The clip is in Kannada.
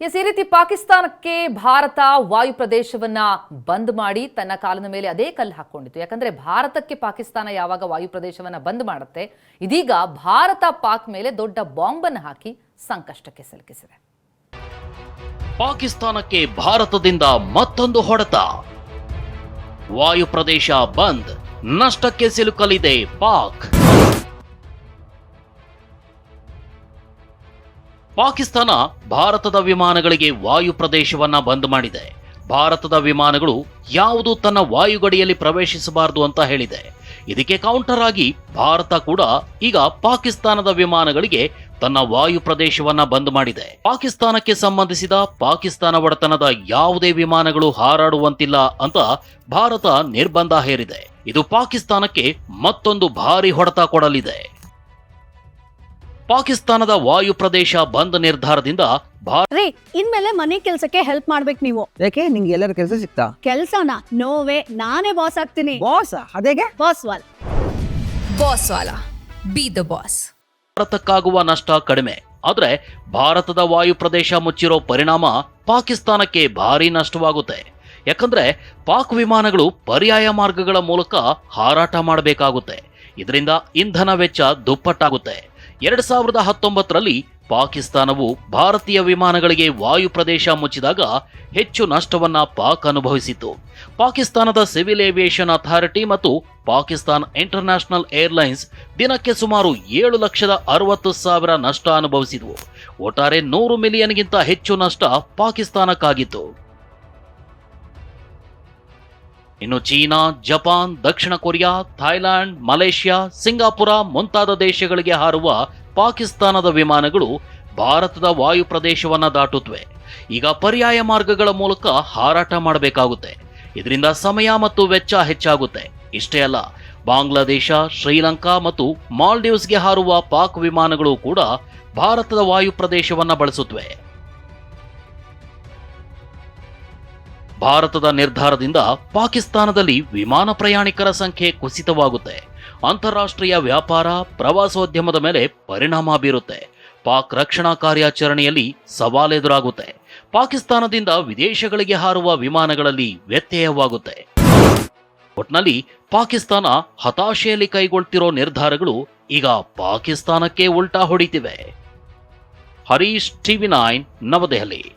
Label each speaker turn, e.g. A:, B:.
A: ಈ ರೀತಿ ಪಾಕಿಸ್ತಾನಕ್ಕೆ ಭಾರತ ವಾಯು ಪ್ರದೇಶವನ್ನ ಬಂದ್ ಮಾಡಿ ತನ್ನ ಕಾಲಿನ ಮೇಲೆ ಅದೇ ಕಲ್ಲು ಹಾಕೊಂಡಿತ್ತು ಯಾಕಂದ್ರೆ ಭಾರತಕ್ಕೆ ಪಾಕಿಸ್ತಾನ ಯಾವಾಗ ವಾಯು ಪ್ರದೇಶವನ್ನ ಬಂದ್ ಮಾಡುತ್ತೆ, ಇದೀಗ ಭಾರತ ಪಾಕ್ ಮೇಲೆ ದೊಡ್ಡ ಬಾಂಬ್ ಅನ್ನು ಹಾಕಿ ಸಂಕಷ್ಟಕ್ಕೆ ಸಿಲುಕಿಸಿದೆ.
B: ಪಾಕಿಸ್ತಾನಕ್ಕೆ ಭಾರತದಿಂದ ಮತ್ತೊಂದು ಹೊಡೆತ. ವಾಯು ಪ್ರದೇಶ ಬಂದ್, ನಷ್ಟಕ್ಕೆ ಸಿಲುಕಲಿದೆ ಪಾಕ್. ಪಾಕಿಸ್ತಾನ ಭಾರತದ ವಿಮಾನಗಳಿಗೆ ವಾಯು ಪ್ರದೇಶವನ್ನ ಬಂದ್ ಮಾಡಿದೆ. ಭಾರತದ ವಿಮಾನಗಳು ಯಾವುದು ತನ್ನ ವಾಯುಗಡಿಯಲ್ಲಿ ಪ್ರವೇಶಿಸಬಾರದು ಅಂತ ಹೇಳಿದೆ. ಇದಕ್ಕೆ ಕೌಂಟರ್ ಆಗಿ ಭಾರತ ಕೂಡ ಈಗ ಪಾಕಿಸ್ತಾನದ ವಿಮಾನಗಳಿಗೆ ತನ್ನ ವಾಯು ಪ್ರದೇಶವನ್ನ ಬಂದ್ ಮಾಡಿದೆ. ಪಾಕಿಸ್ತಾನಕ್ಕೆ ಸಂಬಂಧಿಸಿದ ಪಾಕಿಸ್ತಾನ ಒಡೆತನದ ಯಾವುದೇ ವಿಮಾನಗಳು ಹಾರಾಡುವಂತಿಲ್ಲ ಅಂತ ಭಾರತ ನಿರ್ಬಂಧ ಹೇರಿದೆ. ಇದು ಪಾಕಿಸ್ತಾನಕ್ಕೆ ಮತ್ತೊಂದು ಭಾರಿ ಹೊಡೆತ ಕೊಡಲಿದೆ. ಪಾಕಿಸ್ತಾನದ ವಾಯು ಪ್ರದೇಶ ಬಂದ್ ನಿರ್ಧಾರದಿಂದ ಭಾರತ
C: ರೀ ಇನ್ಮೇಲೆ ಮನೆ ಕೆಲ್ಸಕ್ಕೆ ಹೆಲ್ಪ್ ಮಾಡ್ಬೇಕು ನೀವು.
D: ಯಾಕೆ? ನಿಂಗೆ ಎಲ್ಲರ ಕೆಲಸ ಸಿಕ್ತಾ?
C: ಕೆಲ್ಸನ? ನೋವೇ ನಾನೇ ಬಾಸ್ ಆಗ್ತೀನಿ.
D: Boss ಅದೇಗೆ?
C: Boss will
E: boss will be the boss
B: ಭಾರತಕ್ಕಾಗುವ ನಷ್ಟ ಕಡಿಮೆ. ಆದ್ರೆ ಭಾರತದ ವಾಯು ಪ್ರದೇಶ ಮುಚ್ಚಿರೋ ಪರಿಣಾಮ ಪಾಕಿಸ್ತಾನಕ್ಕೆ ಭಾರಿ ನಷ್ಟವಾಗುತ್ತೆ. ಯಾಕಂದ್ರೆ ಪಾಕ್ ವಿಮಾನಗಳು ಪರ್ಯಾಯ ಮಾರ್ಗಗಳ ಮೂಲಕ ಹಾರಾಟ ಮಾಡಬೇಕಾಗುತ್ತೆ. ಇದರಿಂದ ಇಂಧನ ವೆಚ್ಚ ದುಪ್ಪಟ್ಟಾಗುತ್ತೆ. ಎರಡ್ ಸಾವಿರದ ಹತ್ತೊಂಬತ್ತರಲ್ಲಿ ಪಾಕಿಸ್ತಾನವು ಭಾರತೀಯ ವಿಮಾನಗಳಿಗೆ ವಾಯು ಪ್ರದೇಶ ಮುಚ್ಚಿದಾಗ ಹೆಚ್ಚು ನಷ್ಟವನ್ನ ಪಾಕ್ ಅನುಭವಿಸಿತು ಪಾಕಿಸ್ತಾನದ ಸಿವಿಲ್ ಏವಿಯೇಷನ್ ಅಥಾರಿಟಿ ಮತ್ತು ಪಾಕಿಸ್ತಾನ್ ಇಂಟರ್ನ್ಯಾಷನಲ್ ಏರ್ಲೈನ್ಸ್ ದಿನಕ್ಕೆ ಸುಮಾರು ಏಳು ಲಕ್ಷದ ಅರವತ್ತು ಸಾವಿರ ನಷ್ಟ ಅನುಭವಿಸಿದವು. ಒಟ್ಟಾರೆ ನೂರು ಮಿಲಿಯನ್ಗಿಂತ ಹೆಚ್ಚು ನಷ್ಟ ಪಾಕಿಸ್ತಾನಕ್ಕಾಗಿತ್ತು. ಇನ್ನು ಚೀನಾ, ಜಪಾನ್, ದಕ್ಷಿಣ ಕೊರಿಯಾ ಥೈಲ್ಯಾಂಡ್ ಮಲೇಷ್ಯಾ, ಸಿಂಗಾಪುರ ಮುಂತಾದ ದೇಶಗಳಿಗೆ ಹಾರುವ ಪಾಕಿಸ್ತಾನದ ವಿಮಾನಗಳು ಭಾರತದ ವಾಯು ಪ್ರದೇಶವನ್ನು ದಾಟುತ್ತವೆ ಈಗ ಪರ್ಯಾಯ ಮಾರ್ಗಗಳ ಮೂಲಕ ಹಾರಾಟ ಮಾಡಬೇಕಾಗುತ್ತೆ. ಇದರಿಂದ ಸಮಯ ಮತ್ತು ವೆಚ್ಚ ಹೆಚ್ಚಾಗುತ್ತೆ. ಇಷ್ಟೇ ಅಲ್ಲ, ಬಾಂಗ್ಲಾದೇಶ, ಶ್ರೀಲಂಕಾ ಮತ್ತು ಮಾಲ್ಡೀವ್ಸ್ಗೆ ಹಾರುವ ಪಾಕ್ ವಿಮಾನಗಳು ಕೂಡ ಭಾರತದ ವಾಯು ಪ್ರದೇಶವನ್ನು ಬಳಸುತ್ತವೆ ಭಾರತದ ನಿರ್ಧಾರದಿಂದ ಪಾಕಿಸ್ತಾನದಲ್ಲಿ ವಿಮಾನ ಪ್ರಯಾಣಿಕರ ಸಂಖ್ಯೆ ಕುಸಿತವಾಗುತ್ತೆ. ಅಂತಾರಾಷ್ಟ್ರೀಯ ವ್ಯಾಪಾರ, ಪ್ರವಾಸೋದ್ಯಮದ ಮೇಲೆ ಪರಿಣಾಮ ಬೀರುತ್ತೆ. ಪಾಕ್ ರಕ್ಷಣಾ ಕಾರ್ಯಾಚರಣೆಯಲ್ಲಿ ಸವಾಲೆದುರಾಗುತ್ತೆ ಪಾಕಿಸ್ತಾನದಿಂದ ವಿದೇಶಗಳಿಗೆ ಹಾರುವ ವಿಮಾನಗಳಲ್ಲಿ ವ್ಯತ್ಯಯವಾಗುತ್ತೆ. ಒಟ್ನಲ್ಲಿ ಪಾಕಿಸ್ತಾನ ಹತಾಶೆಯಲ್ಲಿ ಕೈಗೊಳ್ತಿರೋ ನಿರ್ಧಾರಗಳು ಈಗ ಪಾಕಿಸ್ತಾನಕ್ಕೆ ಉಲ್ಟಾ ಹೊಡಿತಿವೆ. Harish TV nine Navadehali.